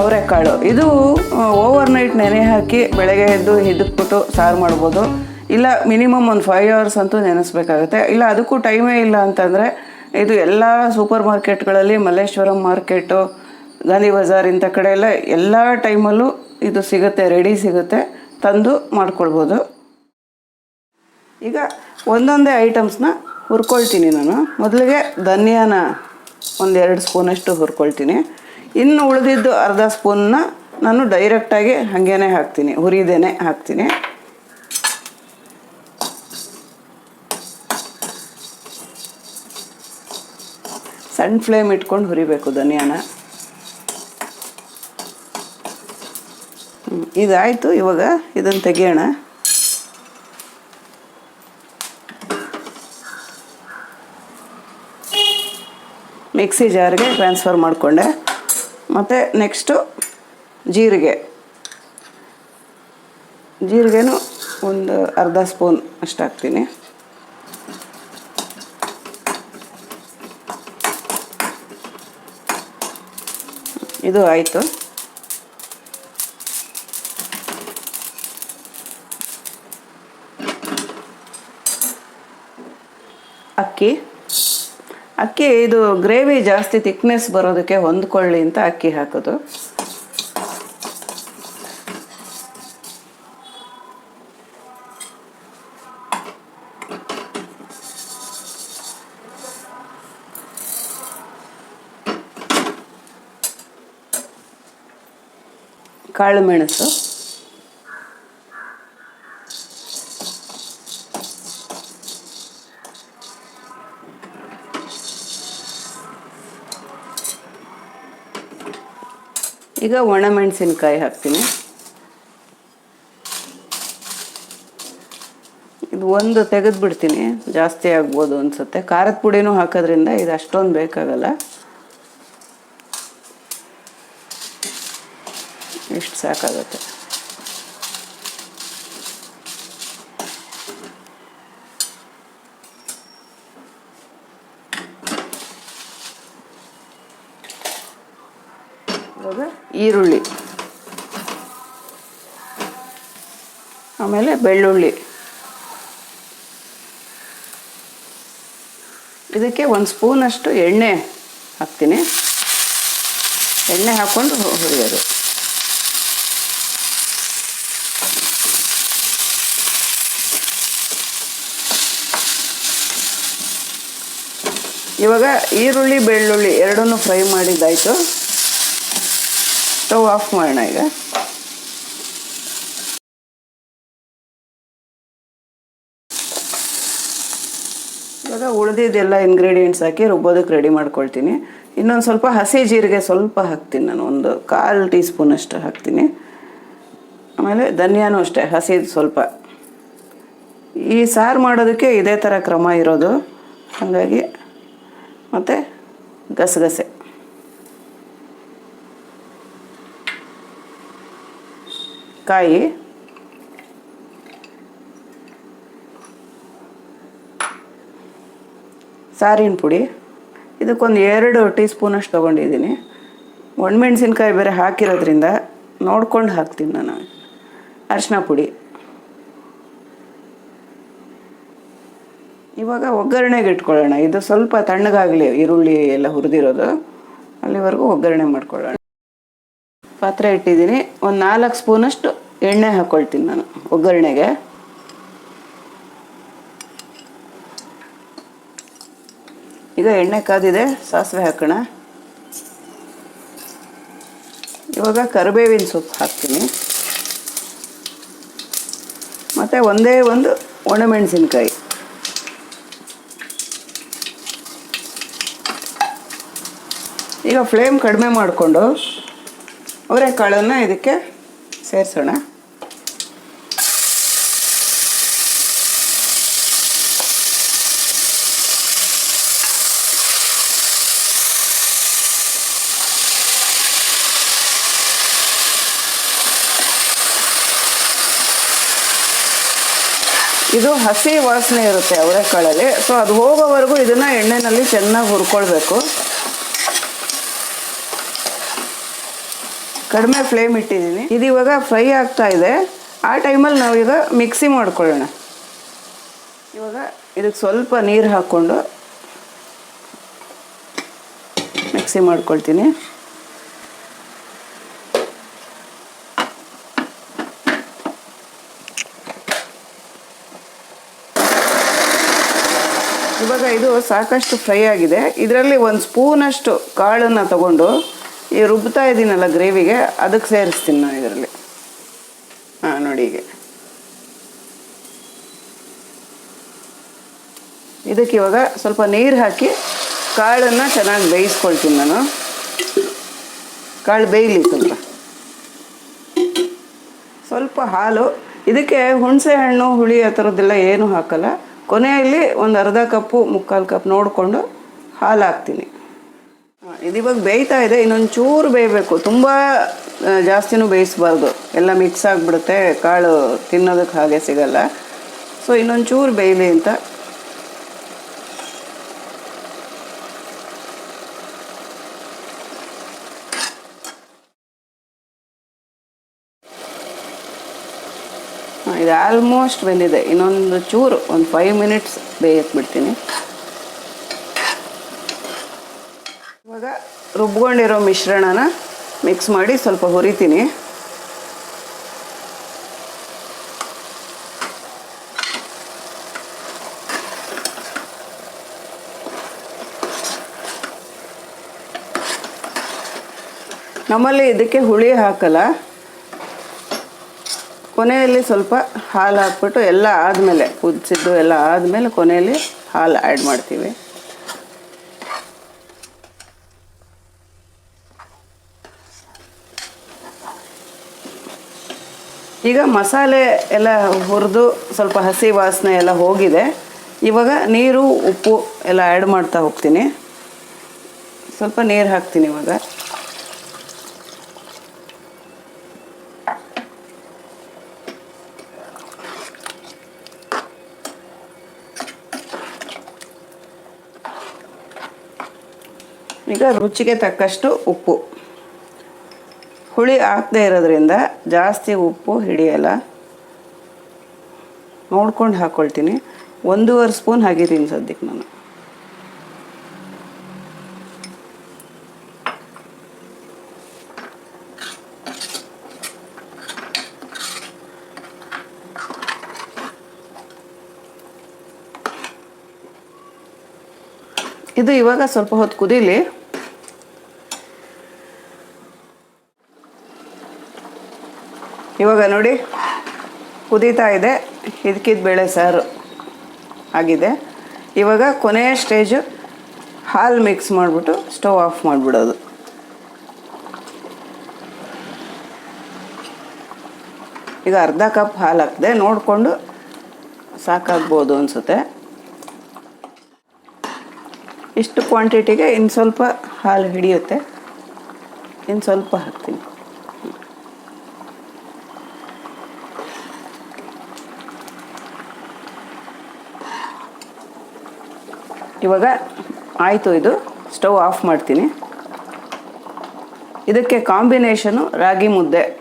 ಅವರೆಕಾಳು ಇದು over night ನೆನೆ ಹಾಕಿ ಬೆಳಗ್ಗೆ ಎದ್ದು ಹಿಡಿದ್ಬಿಟ್ಟು ಸಾರು ಮಾಡ್ಬೋದು. ಇಲ್ಲ ಮಿನಿಮಮ್ ಒಂದು ಫೈವ್ ಅವರ್ಸ್ ಅಂತೂ ನೆನೆಸ್ಬೇಕಾಗುತ್ತೆ. ಇಲ್ಲ, ಅದಕ್ಕೂ ಟೈಮೇ ಇಲ್ಲ ಅಂತಂದರೆ, ಇದು ಎಲ್ಲ ಸೂಪರ್ ಮಾರ್ಕೆಟ್ಗಳಲ್ಲಿ ಮಲ್ಲೇಶ್ವರಂ ಮಾರ್ಕೆಟು ಗಾಂಧಿ ಬಜಾರ್ ಇಂಥ ಕಡೆ ಎಲ್ಲ ಎಲ್ಲ ಟೈಮಲ್ಲೂ ಇದು ಸಿಗುತ್ತೆ ರೆಡಿ ಸಿಗುತ್ತೆ, ತಂದು ಮಾಡ್ಕೊಳ್ಬೋದು. ಈಗ ಒಂದೊಂದೇ ಐಟಮ್ಸ್ನ ಹುರ್ಕೊಳ್ತೀನಿ ನಾನು. ಮೊದಲಿಗೆ ಧನಿಯಾನ ಒಂದೆರಡು ಸ್ಪೂನಷ್ಟು ಹುರ್ಕೊಳ್ತೀನಿ. ಇನ್ನು ಉಳಿದಿದ್ದು ಅರ್ಧ ಸ್ಪೂನ್ನ ನಾನು ಡೈರೆಕ್ಟಾಗಿ ಹಾಗೇ ಹಾಕ್ತೀನಿ, ಹುರಿದೇನೆ ಹಾಕ್ತೀನಿ. ಸಣ್ಣ ಫ್ಲೇಮ್ ಇಟ್ಕೊಂಡು ಹುರಿಬೇಕು ಧನಿಯಾನ. ಇದಾಯಿತು ಇವಾಗ ಇದನ್ನು ತೆಗಿಯೋಣ. ಮಿಕ್ಸಿ ಜಾರಿಗೆ ಟ್ರಾನ್ಸ್ಫರ್ ಮಾಡಿಕೊಂಡೆ. ಮತ್ತು ನೆಕ್ಸ್ಟು ಜೀರಿಗೆ. ಜೀರಿಗೆನೂ ಒಂದು ಅರ್ಧ ಸ್ಪೂನ್ ಅಷ್ಟು ಹಾಕ್ತೀನಿ. ಇದು ಆಯಿತು. ಅಕ್ಕಿ. ಅಕ್ಕಿ ಇದು ಗ್ರೇವಿ ಜಾಸ್ತಿ ಥಿಕ್ನೆಸ್ ಬರೋದಕ್ಕೆ ಹೊಂದ್ಕೊಳ್ಳಿ ಅಂತ ಅಕ್ಕಿ ಹಾಕೋದು. ಕಾಳು ಮೆಣಸು. ಈಗ ಒಣಮೆಣಸಿನ್ಕಾಯಿ ಹಾಕ್ತೀನಿ. ಇದು ಒಂದು ತೆಗೆದು ಬಿಡ್ತೀನಿ ಜಾಸ್ತಿ ಆಗ್ಬೋದು ಅನ್ಸುತ್ತೆ. ಖಾರದ ಪುಡಿನೂ ಹಾಕೋದ್ರಿಂದ ಇದು ಅಷ್ಟೊಂದು ಬೇಕಾಗಲ್ಲ. ಇಷ್ಟು ಸಾಕಾಗುತ್ತೆ. ಇವಾಗ ಈರುಳ್ಳಿ. ಆಮೇಲೆ ಬೆಳ್ಳುಳ್ಳಿ. ಇದಕ್ಕೆ ಒಂದು ಸ್ಪೂನಷ್ಟು ಎಣ್ಣೆ ಹಾಕ್ತೀನಿ. ಎಣ್ಣೆ ಹಾಕ್ಕೊಂಡು ಹುರಿಯೋದು. ಇವಾಗ ಈರುಳ್ಳಿ, ಬೆಳ್ಳುಳ್ಳಿ ಎರಡನ್ನೂ ಫ್ರೈ ಮಾಡಿದ್ದಾಯಿತು. ಸ್ಟವ್ ಆಫ್ ಮಾಡೋಣ ಈಗ. ಇವಾಗ ಉಳಿದಿದ್ದೆಲ್ಲ ಇಂಗ್ರೀಡಿಯೆಂಟ್ಸ್ ಹಾಕಿ ರುಬ್ಬೋದಕ್ಕೆ ರೆಡಿ ಮಾಡ್ಕೊಳ್ತೀನಿ. ಇನ್ನೊಂದು ಸ್ವಲ್ಪ ಹಸಿ ಜೀರಿಗೆ ಸ್ವಲ್ಪ ಹಾಕ್ತೀನಿ ನಾನು, ಒಂದು ಕಾಲು ಟೀ ಸ್ಪೂನ್ ಅಷ್ಟು ಹಾಕ್ತೀನಿ. ಆಮೇಲೆ ಧನಿಯಾನೂ ಅಷ್ಟೇ ಹಸಿದು ಸ್ವಲ್ಪ. ಈ ಸಾರು ಮಾಡೋದಕ್ಕೆ ಇದೇ ಥರ ಕ್ರಮ ಇರೋದು. ಹಾಗಾಗಿ ಮತ್ತು ಗಸಗಸೆ. ಕಾಯಿ. ಸಾರಿನ ಪುಡಿ. ಇದಕ್ಕೊಂದು ಎರಡು ಟೀ ಸ್ಪೂನಷ್ಟು ತೊಗೊಂಡಿದ್ದೀನಿ. ಒಣಮೆಣ್ಸಿನ್ಕಾಯಿ ಬೇರೆ ಹಾಕಿರೋದ್ರಿಂದ ನೋಡ್ಕೊಂಡು ಹಾಕ್ತೀನಿ ನಾನು. ಅರಿಶಿನ ಪುಡಿ. ಇವಾಗ ಒಗ್ಗರಣೆಗೆ ಇಟ್ಕೊಳ್ಳೋಣ. ಇದು ಸ್ವಲ್ಪ ತಣ್ಣಗಾಗಲಿ, ಈರುಳ್ಳಿ ಎಲ್ಲ ಹುರಿದಿರೋದು. ಅಲ್ಲಿವರೆಗೂ ಒಗ್ಗರಣೆ ಮಾಡ್ಕೊಳ್ಳೋಣ. ಪಾತ್ರೆ ಇಟ್ಟಿದ್ದೀನಿ. ಒಂದು ನಾಲ್ಕು ಸ್ಪೂನಷ್ಟು ಎಣ್ಣೆ ಹಾಕ್ಕೊಳ್ತೀನಿ ನಾನು ಒಗ್ಗರಣೆಗೆ. ಈಗ ಎಣ್ಣೆ ಕಾದಿದೆ, ಸಾಸಿವೆ ಹಾಕೋಣ. ಇವಾಗ ಕರಿಬೇವಿನ ಸೊಪ್ಪು ಹಾಕ್ತೀನಿ. ಮತ್ತು ಒಂದೇ ಒಂದು ಒಣಮೆಣಸಿನ್ಕಾಯಿ. ಈಗ ಫ್ಲೇಮ್ ಕಡಿಮೆ ಮಾಡಿಕೊಂಡು ಅವರೆಕಾಳನ್ನು ಇದಕ್ಕೆ ಸೇರಿಸೋಣ. ಇದು ಹಸಿ ವಾಸನೆ ಇರುತ್ತೆ ಅವರೆಕಾಳಲ್ಲಿ. ಸೊ ಅದು ಹೋಗೋವರೆಗೂ ಇದನ್ನು ಎಣ್ಣೆನಲ್ಲಿ ಚೆನ್ನಾಗಿ ಹುರ್ಕೊಳ್ಬೇಕು. ಕಡಿಮೆ ಫ್ಲೇಮ್ ಇಟ್ಟಿದ್ದೀನಿ. ಇದು ಇವಾಗ ಫ್ರೈ ಆಗ್ತಾ ಇದೆ. ಆ ಟೈಮಲ್ಲಿ ನಾವೀಗ ಮಿಕ್ಸಿ ಮಾಡ್ಕೊಳ್ಳೋಣ. ಇವಾಗ ಇದಕ್ಕೆ ಸ್ವಲ್ಪ ನೀರು ಹಾಕ್ಕೊಂಡು ಮಿಕ್ಸಿ ಮಾಡ್ಕೊಳ್ತೀನಿ. ಇವಾಗ ಇದು ಸಾಕಷ್ಟು ಫ್ರೈ ಆಗಿದೆ. ಇದರಲ್ಲಿ ಒಂದು ಸ್ಪೂನಷ್ಟು ಕಾಳನ್ನು ತಗೊಂಡು ಈ ರುಬ್ತಾ ಇದ್ದೀನಲ್ಲ ಗ್ರೇವಿಗೆ, ಅದಕ್ಕೆ ಸೇರಿಸ್ತೀನಿ ನಾನು ಇದರಲ್ಲಿ. ಹಾಂ, ನೋಡಿ ಹೀಗೆ. ಇದಕ್ಕೆ ಇವಾಗ ಸ್ವಲ್ಪ ನೀರು ಹಾಕಿ ಕಾಳನ್ನು ಚೆನ್ನಾಗಿ ಬೇಯಿಸ್ಕೊಳ್ತೀನಿ ನಾನು. ಕಾಳು ಬೇಯಲಿ ಸ್ವಲ್ಪ. ಸ್ವಲ್ಪ ಹಾಲು. ಇದಕ್ಕೆ ಹುಣಸೆ ಹಣ್ಣು, ಹುಳಿ ಆ ಥರದ್ದೆಲ್ಲ ಏನೂ ಹಾಕಲ್ಲ. ಕೊನೆಯಲ್ಲಿ ಒಂದು ಅರ್ಧ ಕಪ್ಪು, ಮುಕ್ಕಾಲು ಕಪ್ ನೋಡಿಕೊಂಡು ಹಾಲು ಹಾಕ್ತೀನಿ. ಇದು ಇವಾಗ ಬೇಯ್ತಾ ಇದೆ ಇನ್ನೊಂದು ಚೂರು ಬೇಯಬೇಕು. ತುಂಬ ಜಾಸ್ತಿನೂ ಬೇಯಿಸ್ಬಾರ್ದು. ಎಲ್ಲ ಮಿಕ್ಸ್ ಆಗಿಬಿಡುತ್ತೆ, ಕಾಳು ತಿನ್ನೋದಕ್ಕೆ ಹಾಗೆ ಸಿಗಲ್ಲ. ಸೊ ಇನ್ನೊಂದು ಚೂರು ಬೇಯಲಿ ಅಂತ. ಇದು ಆಲ್ಮೋಸ್ಟ್ ಬೆಂದಿದೆ. ಇನ್ನೊಂದು ಚೂರು, ಒಂದು ಫೈವ್ ಮಿನಿಟ್ಸ್ ಬೇಯಕ್ಕೆ ಬಿಡ್ತೀನಿ. ಇವಾಗ ರುಬ್ಕೊಂಡಿರೋ ಮಿಶ್ರಣನ ಮಿಕ್ಸ್ ಮಾಡಿ ಸ್ವಲ್ಪ ಹುರಿತೀನಿ. ನಮ್ಮಲ್ಲಿ ಇದಕ್ಕೆ ಹುಳಿ ಹಾಕಲ್ಲ. ಕೊನೆಯಲ್ಲಿ ಸ್ವಲ್ಪ ಹಾಲು ಹಾಕ್ಬಿಟ್ಟು ಎಲ್ಲ ಆದಮೇಲೆ, ಕುದಿಸಿದ್ದು ಎಲ್ಲ ಆದಮೇಲೆ ಕೊನೆಯಲ್ಲಿ ಹಾಲು ಆ್ಯಡ್ ಮಾಡ್ತೀವಿ. ಈಗ ಮಸಾಲೆ ಎಲ್ಲ ಹುರಿದು ಸ್ವಲ್ಪ ಹಸಿ ವಾಸನೆ ಎಲ್ಲ ಹೋಗಿದೆ. ಇವಾಗ ನೀರು, ಉಪ್ಪು ಎಲ್ಲ ಆ್ಯಡ್ ಮಾಡ್ತಾ ಹೋಗ್ತೀನಿ. ಸ್ವಲ್ಪ ನೀರು ಹಾಕ್ತೀನಿ ಇವಾಗ. ಈಗ ರುಚಿಗೆ ತಕ್ಕಷ್ಟು ಉಪ್ಪು. ಹುಳಿ ಹಾಕದೇ ಇರೋದ್ರಿಂದ ಜಾಸ್ತಿ ಉಪ್ಪು ಹಿಡಿಯಲ್ಲ. ನೋಡ್ಕೊಂಡು ಹಾಕ್ಕೊಳ್ತೀನಿ ಒಂದೂವರೆ ಸ್ಪೂನ್ ಹಾಕಿದ್ದೀನಿ ಸದ್ಯಕ್ಕೆ ನಾನು. ಇದು ಇವಾಗ ಸ್ವಲ್ಪ ಹೊತ್ತು ಕುದೀಲಿ. ಇವಾಗ ನೋಡಿ, ಕುದೀತಾ ಇದೆ ಇದಕ್ಕಿದ ಬೇಳೆ ಸಾರು ಆಗಿದೆ. ಇವಾಗ ಕೊನೆಯ ಸ್ಟೇಜು ಹಾಲು ಮಿಕ್ಸ್ ಮಾಡಿಬಿಟ್ಟು ಸ್ಟವ್ ಆಫ್ ಮಾಡಿಬಿಡೋದು. ಈಗ ಅರ್ಧ ಕಪ್ ಹಾಲು ಹಾಕಿದೆ, ನೋಡಿಕೊಂಡು ಸಾಕಾಗ್ಬೋದು ಅನಿಸುತ್ತೆ. ಇಷ್ಟು ಕ್ವಾಂಟಿಟಿಗೆ ಇನ್ನು ಸ್ವಲ್ಪ ಹಾಲು ಹಿಡಿಯುತ್ತೆ. ಇನ್ನು ಸ್ವಲ್ಪ ಹಾಕ್ತೀನಿ. ಇವಾಗ ಆಯಿತು ಇದು. ಸ್ಟವ್ ಆಫ್ ಮಾಡ್ತೀನಿ. ಇದಕ್ಕೆ ಕಾಂಬಿನೇಷನು ರಾಗಿ ಮುದ್ದೆ.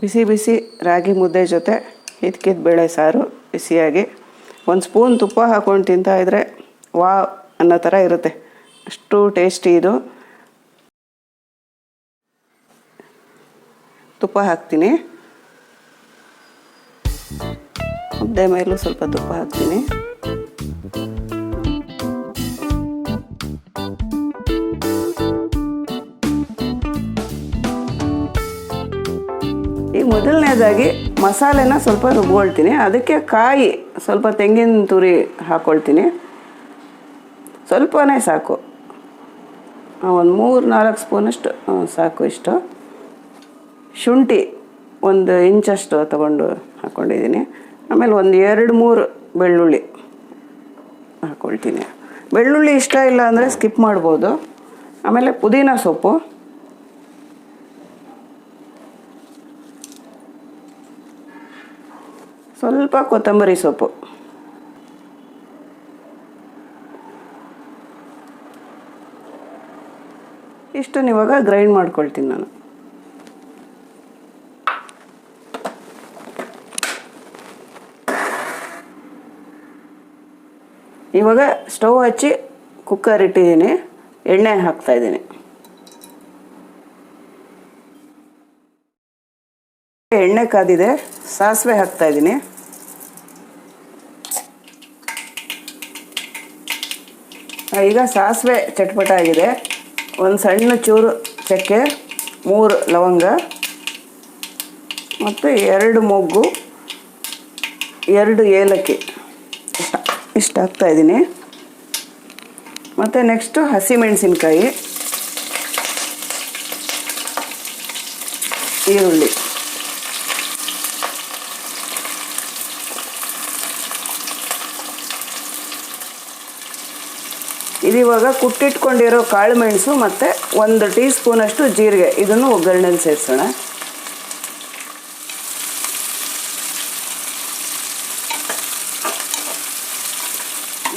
ಬಿಸಿ ಬಿಸಿ ರಾಗಿ ಮುದ್ದೆ ಜೊತೆ ಹಿದ್ಕಿದ ಬೇಳೆ ಸಾರು ಬಿಸಿಯಾಗಿ. ಒಂದು ಸ್ಪೂನ್ ತುಪ್ಪ ಹಾಕ್ಕೊಂಡು ತಿಂತಾಯಿದ್ರೆ ವಾ ಅನ್ನೋ ಥರ ಇರುತ್ತೆ. ಅಷ್ಟು ಟೇಸ್ಟಿ ಇದು. ತುಪ್ಪ ಹಾಕ್ತೀನಿ. ಮುದ್ದೆ ಮೇಲೂ ಸ್ವಲ್ಪ ತುಪ್ಪ ಹಾಕ್ತೀನಿ. ಈ ಮೊದಲನೇದಾಗಿ ಮಸಾಲೆನ ಸ್ವಲ್ಪ ರುಬ್ಕೊಳ್ತೀನಿ. ಅದಕ್ಕೆ ಕಾಯಿ ಸ್ವಲ್ಪ ತೆಂಗಿನ ತುರಿ ಹಾಕ್ಕೊಳ್ತೀನಿ ಸ್ವಲ್ಪನೇ ಸಾಕು. ಒಂದು ಮೂರು ನಾಲ್ಕು ಸ್ಪೂನಷ್ಟು ಸಾಕು ಇಷ್ಟು. ಶುಂಠಿ ಒಂದು ಇಂಚಷ್ಟು ತಗೊಂಡು ಹಾಕ್ಕೊಂಡಿದ್ದೀನಿ ಆಮೇಲೆ ಒಂದು ಎರಡು ಮೂರು ಬೆಳ್ಳುಳ್ಳಿ ಹಾಕ್ಕೊಳ್ತೀನಿ ಬೆಳ್ಳುಳ್ಳಿ ಇಷ್ಟ ಇಲ್ಲ ಅಂದರೆ ಸ್ಕಿಪ್ ಮಾಡ್ಬೋದು. ಆಮೇಲೆ ಪುದೀನ ಸೊಪ್ಪು. ಸ್ವಲ್ಪ ಕೊತ್ತಂಬರಿ ಸೊಪ್ಪು. ಇಷ್ಟನ್ನು ಇವಾಗ ಗ್ರೈಂಡ್ ಮಾಡ್ಕೊಳ್ತೀನಿ ನಾನು. ಇವಾಗ ಸ್ಟವ್ ಹಚ್ಚಿ ಕುಕ್ಕರ್ ಇಟ್ಟಿದ್ದೀನಿ. ಎಣ್ಣೆ ಹಾಕ್ತಾ ಇದ್ದೀನಿ. ಎಣ್ಣೆ ಕಾದಿದೆ. ಸಾಸಿವೆ ಹಾಕ್ತಾ ಇದ್ದೀನಿ. ಈಗ ಸಾಸಿವೆ ಚಟ್ಪಟ ಆಗಿದೆ. ಒಂದು ಸಣ್ಣ ಚೂರು ಚಕ್ಕೆ, ಮೂರು ಲವಂಗ, ಮತ್ತು ಎರಡು ಮೊಗ್ಗು, ಎರಡು ಏಲಕ್ಕಿ. ಇಷ್ಟ ಇಷ್ಟು ಹಾಕ್ತಾ ಇದ್ದೀನಿ. ಮತ್ತು ನೆಕ್ಸ್ಟು ಹಸಿಮೆಣಸಿನ್ಕಾಯಿ, ಈರುಳ್ಳಿ. ಇದಿವಾಗ ಕುಟ್ಟಿಟ್ಕೊಂಡಿರೋ ಕಾಳು ಮೆಣಸು ಮತ್ತು ಒಂದು ಟೀ ಸ್ಪೂನಷ್ಟು ಜೀರಿಗೆ, ಇದನ್ನು ಒಗ್ಗರಣೆಲಿ ಸೇರಿಸೋಣ.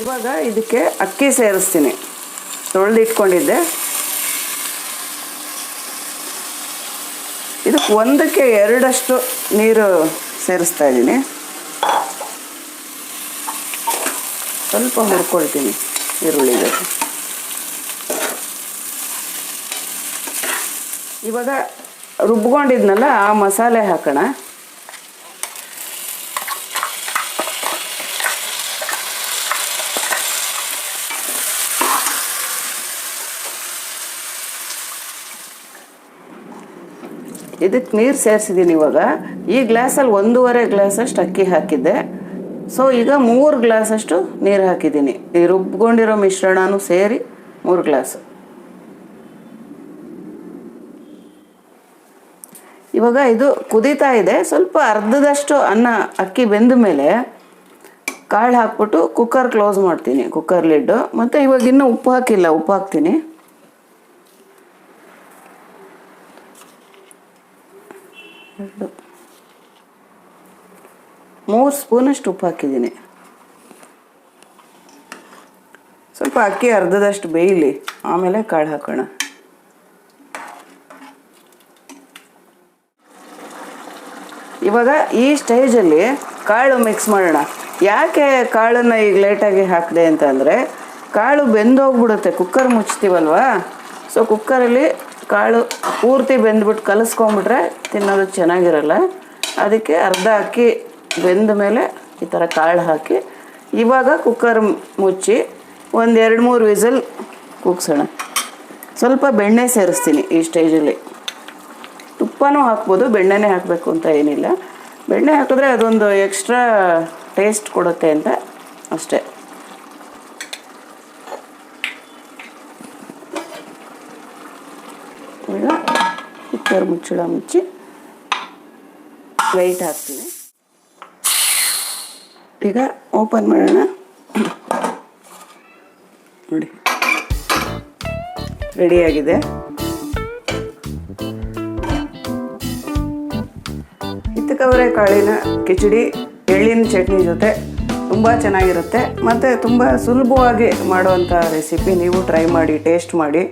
ಇವಾಗ ಇದಕ್ಕೆ ಅಕ್ಕಿ ಸೇರಿಸ್ತೀನಿ. ತೊಳೆದಿಟ್ಕೊಂಡಿದ್ದೆ ಇದಕ್ಕೆ ಒಂದಕ್ಕೆ ಎರಡಷ್ಟು ನೀರು ಸೇರಿಸ್ತಾ ಇದ್ದೀನಿ. ಸ್ವಲ್ಪ ಹುರ್ಕೊಳ್ತೀನಿ ಈರುಳ್ಳಿಗೆ ಇವಾಗ ರುಬ್ಕೊಂಡಿದ್ನಲ್ಲ, ಆ ಮಸಾಲೆ ಹಾಕೋಣ. ಇದಕ್ಕೆ ನೀರು ಸೇರಿಸಿದ್ದೀನಿ ಇವಾಗ. ಈ ಗ್ಲಾಸಲ್ಲಿ ಒಂದೂವರೆ ಗ್ಲಾಸಷ್ಟು ಅಕ್ಕಿ ಹಾಕಿದ್ದೆ. ಸೊ ಈಗ ಮೂರು ಗ್ಲಾಸಷ್ಟು ನೀರು ಹಾಕಿದ್ದೀನಿ ಈ ರುಬ್ಕೊಂಡಿರೋ ಮಿಶ್ರಣನೂ ಸೇರಿ ಮೂರು ಗ್ಲಾಸ್. ಇವಾಗ ಇದು ಕುದೀತಾ ಇದೆ. ಸ್ವಲ್ಪ ಅರ್ಧದಷ್ಟು ಅನ್ನ ಅಕ್ಕಿ ಬೆಂದ ಮೇಲೆ ಕಾಳು ಹಾಕ್ಬಿಟ್ಟು ಕುಕ್ಕರ್ ಕ್ಲೋಸ್ ಮಾಡ್ತೀನಿ. ಕುಕ್ಕರ್ ಲಿಡ್ಡು ಮತ್ತು ಇವಾಗ ಇನ್ನೂ ಉಪ್ಪು ಹಾಕಿಲ್ಲ. ಉಪ್ಪು ಹಾಕ್ತೀನಿ. ಎರಡು ಮೂರು ಸ್ಪೂನಷ್ಟು ಉಪ್ಪು ಹಾಕಿದ್ದೀನಿ. ಸ್ವಲ್ಪ ಅಕ್ಕಿ ಅರ್ಧದಷ್ಟು ಬೇಯಲಿ, ಆಮೇಲೆ ಕಾಳು ಹಾಕೋಣ. ಇವಾಗ ಈ ಸ್ಟೇಜಲ್ಲಿ ಕಾಳು ಮಿಕ್ಸ್ ಮಾಡೋಣ. ಯಾಕೆ ಕಾಳನ್ನು ಈಗ ಲೇಟಾಗಿ ಹಾಕಿದೆ ಅಂತಂದರೆ ಕಾಳು ಬೆಂದೋಗ್ಬಿಡುತ್ತೆ ಕುಕ್ಕರ್ ಮುಚ್ತೀವಲ್ವಾ? ಸೊ ಕುಕ್ಕರಲ್ಲಿ ಕಾಳು ಪೂರ್ತಿ ಬೆಂದ್ಬಿಟ್ಟು ಕಲಿಸ್ಕೊಂಬಿಟ್ರೆ ತಿನ್ನೋದು ಚೆನ್ನಾಗಿರಲ್ಲ. ಅದಕ್ಕೆ ಅರ್ಧ ಅಕ್ಕಿ ಬೆಂದ ಮೇಲೆ ಈ ಥರ ಕಾಳು ಹಾಕಿ, ಇವಾಗ ಕುಕ್ಕರ್ ಮುಚ್ಚಿ ಒಂದು ಎರಡು ಮೂರು ವಿಸಲ್ ಕೂಗ್ಸೋಣ. ಸ್ವಲ್ಪ ಬೆಣ್ಣೆ ಸೇರಿಸ್ತೀನಿ ಈ ಸ್ಟೇಜಲ್ಲಿ ತುಪ್ಪನೂ ಹಾಕ್ಬೋದು, ಬೆಣ್ಣೆನೇ ಹಾಕಬೇಕು ಅಂತ ಏನಿಲ್ಲ. ಬೆಣ್ಣೆ ಹಾಕಿದ್ರೆ ಅದೊಂದು ಎಕ್ಸ್ಟ್ರಾ ಟೇಸ್ಟ್ ಕೊಡುತ್ತೆ ಅಂತ ಅಷ್ಟೇ ಈಗ ಕುಕ್ಕರ್ ಮುಚ್ಚಳ ಮುಚ್ಚಿ ವೆಯ್ಟ್ ಹಾಕ್ತೀನಿ. ಈಗ ಓಪನ್ ಮಾಡೋಣ. ನೋಡಿ. ರೆಡಿಯಾಗಿದೆ ಹಿತ್ತಕವರೆ ಕಾಳಿನ ಕಿಚಡಿ, ಎಳ್ಳಿನ ಚಟ್ನಿ ಜೊತೆ ತುಂಬ ಚೆನ್ನಾಗಿರುತ್ತೆ. ಮತ್ತು ತುಂಬ ಸುಲಭವಾಗಿ ಮಾಡುವಂಥ ರೆಸಿಪಿ ನೀವು ಟ್ರೈ ಮಾಡಿ ಟೇಸ್ಟ್ ಮಾಡಿ.